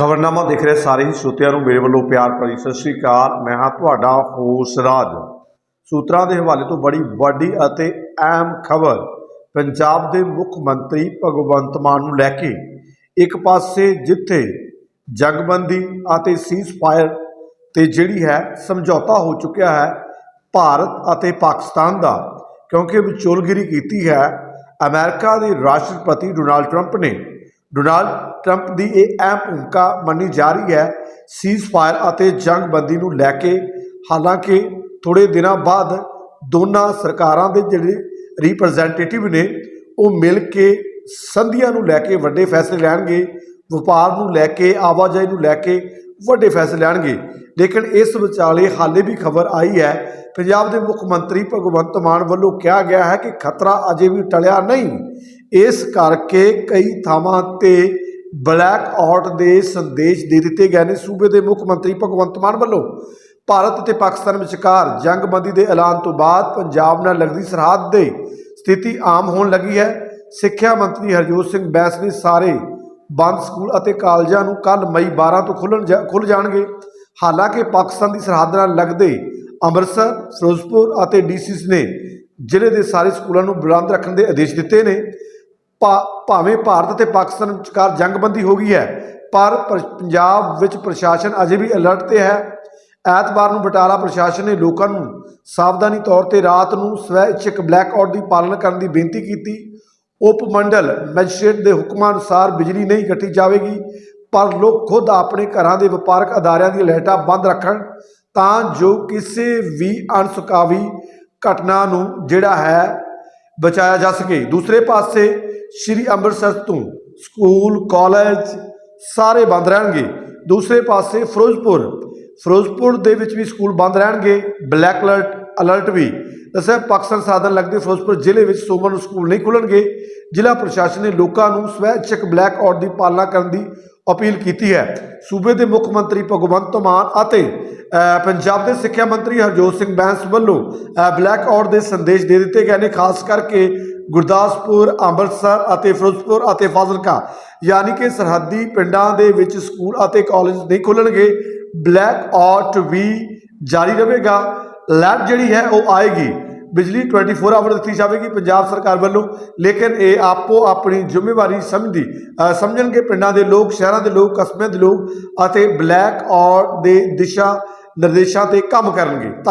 ਖਬਰਨਾਮਾ ਦੇਖ ਰਹੇ, ਸਾਰੇ ਹੀ ਸਰੋਤਿਆਂ ਨੂੰ ਮੇਰੇ ਵੱਲੋਂ ਪਿਆਰ ਭਰੀ ਸਤਿ ਸ੍ਰੀ ਅਕਾਲ। ਮੈਂ ਹਾਂ ਤੁਹਾਡਾ ਹੋਸ ਰਾਜ। ਸੂਤਰਾਂ ਦੇ ਹਵਾਲੇ ਤੋਂ ਬੜੀ ਵੱਡੀ ਅਤੇ ਅਹਿਮ ਖਬਰ, ਪੰਜਾਬ ਦੇ ਮੁੱਖ ਮੰਤਰੀ ਭਗਵੰਤ ਮਾਨ ਨੂੰ ਲੈ ਕੇ ਇੱਕ ਪਾਸੇ ਜਿੱਥੇ ਜੰਗਬੰਦੀ ਅਤੇ ਸੀਜ਼ਫਾਇਰ ਤੇ ਜਿਹੜੀ ਹੈ ਸਮਝੌਤਾ ਹੋ ਚੁੱਕਿਆ ਹੈ ਭਾਰਤ ਅਤੇ ਪਾਕਿਸਤਾਨ ਦਾ, ਕਿਉਂਕਿ ਵਿਚੋਲਗਿਰੀ ਕੀਤੀ ਹੈ, ਅਮਰੀਕਾ ਦੇ ਰਾਸ਼ਟਰਪਤੀ ਡੋਨਾਲਡ ਟਰੰਪ ਨੇ। ਡੋਨਾਲਡ ਟਰੰਪ ਦੀ ਇਹ ਅਹਿਮ ਭੂਮਿਕਾ ਮੰਨੀ ਜਾ ਰਹੀ ਹੈ। ਸੀਜ਼ਫਾਇਰ ਅਤੇ ਜੰਗਬੰਦੀ ਨੂੰ ਲੈ ਕੇ, ਹਾਲਾਂਕਿ ਥੋੜੇ ਦਿਨਾਂ ਬਾਅਦ ਦੋਨਾਂ ਸਰਕਾਰਾਂ ਦੇ ਜਿਹੜੇ ਰਿਪਰੈਜ਼ੈਂਟੇਟਿਵ ਨੇ, ਉਹ ਮਿਲ ਕੇ ਸੰਧੀਆਂ ਨੂੰ ਲੈ ਕੇ ਵੱਡੇ ਫੈਸਲੇ ਲੈਣਗੇ, ਵਪਾਰ ਨੂੰ ਲੈ ਕੇ, ਆਵਾਜਾਈ ਨੂੰ ਲੈ ਕੇ ਵੱਡੇ ਫੈਸਲੇ ਲੈਣਗੇ। ਲੇਕਿਨ ਇਸ ਵਿਚਾਲੇ ਹਾਲੇ ਵੀ ਖਬਰ ਆਈ ਹੈ, ਪੰਜਾਬ ਦੇ ਮੁੱਖ ਮੰਤਰੀ ਭਗਵੰਤ ਮਾਨ ਵੱਲੋਂ ਕਿਹਾ ਗਿਆ ਹੈ ਕਿ ਖਤਰਾ ਅਜੇ ਵੀ ਟਲਿਆ ਨਹੀਂ। ਇਸ ਕਰਕੇ ਕਈ ਥਾਵਾਂ ਤੇ ਬਲੈਕ ਆਊਟ ਦੇ ਸੰਦੇਸ਼ ਦੇ ਦਿੱਤੇ ਗਏ ਨੇ। ਸੂਬੇ ਦੇ ਮੁੱਖ ਮੰਤਰੀ ਭਗਵੰਤ ਮਾਨ ਵੱਲੋਂ ਭਾਰਤ ਅਤੇ ਪਾਕਿਸਤਾਨ ਵਿਚਕਾਰ ਜੰਗਬੰਦੀ ਦੇ ਐਲਾਨ ਤੋਂ ਬਾਅਦ ਪੰਜਾਬ ਨਾਲ ਲੱਗਦੀ ਸਰਹੱਦ ਦੇ ਸਥਿਤੀ ਆਮ ਹੋਣ ਲੱਗੀ ਹੈ। ਸਿੱਖਿਆ ਮੰਤਰੀ ਹਰਜੋਤ ਸਿੰਘ ਬੈਂਸ ਨੇ ਸਾਰੇ ਬੰਦ ਸਕੂਲ ਅਤੇ ਕਾਲਜਾਂ ਨੂੰ ਕੱਲ ਮਈ 12 ਤੋਂ ਖੁੱਲਣ ਖੁੱਲ ਜਾਣਗੇ। ਹਾਲਾਂਕਿ ਪਾਕਿਸਤਾਨ ਦੀ ਸਰਹੱਦ ਨਾਲ ਲੱਗਦੇ ਅੰਮ੍ਰਿਤਸਰ, ਫਿਰੋਜ਼ਪੁਰ ਅਤੇ ਡੀਸੀਸ ਨੇ ਜ਼ਿਲ੍ਹੇ ਦੇ ਸਾਰੇ ਸਕੂਲਾਂ ਨੂੰ ਬੁਲੰਦ ਰੱਖਣ ਦੇ ਆਦੇਸ਼ ਦਿੱਤੇ ਨੇ। ਭਾਵੇਂ ਭਾਰਤ ਅਤੇ ਪਾਕਿਸਤਾਨ ਵਿਚਕਾਰ ਜੰਗਬੰਦੀ ਹੋ ਗਈ ਹੈ, ਪਰ ਪਰ- ਪੰਜਾਬ ਵਿੱਚ ਪ੍ਰਸ਼ਾਸਨ ਅਜੇ ਵੀ ਅਲਰਟ ਤੇ ਹੈ। ਐਤਵਾਰ ਨੂੰ ਬਟਾਲਾ ਪ੍ਰਸ਼ਾਸਨ ਨੇ ਲੋਕਾਂ ਨੂੰ ਸਾਵਧਾਨੀ ਤੌਰ ਤੇ ਰਾਤ ਨੂੰ ਸਵੈ ਇੱਛਕ ਬਲੈਕਆਊਟ ਦੀ ਪਾਲਣਾ ਕਰਨ ਦੀ ਬੇਨਤੀ ਕੀਤੀ। ਉਪ ਮੰਡਲ ਮੈਜਿਸਟ੍ਰੇਟ ਦੇ ਹੁਕਮਾਂ ਅਨੁਸਾਰ ਬਿਜਲੀ ਨਹੀਂ ਕੱਟੀ ਜਾਵੇਗੀ, ਪਰ ਲੋਕ ਖੁਦ ਆਪਣੇ ਘਰਾਂ ਦੇ ਵਪਾਰਕ ਅਦਾਰਿਆਂ ਦੀਆਂ ਲਾਈਟਾਂ ਬੰਦ ਰੱਖਣ, ਤਾਂ ਜੋ ਕਿਸੇ ਵੀ ਅਣਸੁਕਾਵੀ ਘਟਨਾ ਨੂੰ ਜਿਹੜਾ ਹੈ ਬਚਾਇਆ ਜਾ ਸਕੇ। ਦੂਸਰੇ ਪਾਸੇ ਸ਼੍ਰੀ ਅੰਮ੍ਰਿਤਸਰ ਤੋਂ ਸਕੂਲ, ਕਾਲਜ ਸਾਰੇ ਬੰਦ ਰਹਿਣਗੇ। ਦੂਸਰੇ ਪਾਸੇ ਫਿਰੋਜ਼ਪੁਰ। ਫਿਰੋਜ਼ਪੁਰ ਦੇ ਵਿੱਚ ਵੀ ਸਕੂਲ ਬੰਦ ਰਹਿਣਗੇ। ਬਲੈਕ ਅਲਰਟ ਅਲਰਟ ਵੀ। ਦੱਸਿਆ, ਪਾਕਿਸਤਾਨ ਸਾਧਨ ਲੱਗਦੇ ਫਿਰੋਜ਼ਪੁਰ ਜ਼ਿਲ੍ਹੇ ਵਿੱਚ ਸੋਮਵਾਰ ਨੂੰ ਸਕੂਲ ਨਹੀਂ ਖੁੱਲਣਗੇ। ਜ਼ਿਲ੍ਹਾ ਪ੍ਰਸ਼ਾਸਨ ਨੇ ਲੋਕਾਂ ਨੂੰ ਸਵੈਚਕ ਬਲੈਕ ਆਊਟ ਦੀ ਪਾਲਣਾ ਕਰਨ ਦੀ ਅਪੀਲ ਕੀਤੀ ਹੈ। ਸੂਬੇ ਦੇ ਮੁੱਖ ਮੰਤਰੀ ਭਗਵੰਤ ਮਾਨ ਅਤੇ ਪੰਜਾਬ ਦੇ ਸਿੱਖਿਆ ਮੰਤਰੀ ਹਰਜੋਤ ਸਿੰਘ ਬੈਂਸ ਵੱਲੋਂ ਬਲੈਕ ਆਊਟ ਦੇ ਸੰਦੇਸ਼ ਦੇ ਦਿੱਤੇ ਗਏ ਨੇ, ਖਾਸ ਕਰਕੇ ਗੁਰਦਾਸਪੁਰ, ਅੰਮ੍ਰਿਤਸਰ ਅਤੇ ਫਿਰੋਜ਼ਪੁਰ ਅਤੇ ਫਾਜ਼ਿਲਕਾ। ਯਾਨੀ ਕਿ ਸਰਹੱਦੀ ਪਿੰਡਾਂ ਦੇ ਵਿੱਚ ਸਕੂਲ ਅਤੇ ਕਾਲਜ ਨਹੀਂ ਖੁੱਲਣਗੇ। ਬਲੈਕ ਆਊਟ ਵੀ ਜਾਰੀ ਰਹੇਗਾ। ਲੈਬ ਜਿਹੜੀ ਹੈ ਉਹ ਆਏਗੀ। ਬਿਜਲੀ 24 ਆਵਰ ਦਿੱਤੀ ਜਾਵੇਗੀ ਪੰਜਾਬ ਸਰਕਾਰ ਵੱਲੋਂ, ਲੇਕਿਨ ਇਹ ਆਪੋ ਆਪਣੀ ਜ਼ਿੰਮੇਵਾਰੀ ਸਮਝਦੀ ਸਮਝਣਗੇ ਪਿੰਡਾਂ ਦੇ ਲੋਕ, ਸ਼ਹਿਰਾਂ ਦੇ ਲੋਕ, ਕਸਬਿਆਂ ਦੇ ਲੋਕ ਅਤੇ ਬਲੈਕ ਔਰ ਦੇ ਦਿਸ਼ਾ ਨਿਰਦੇਸ਼ਾਂ ਤੇ ਕੰਮ ਕਰਨਗੇ। ਧੰਨ-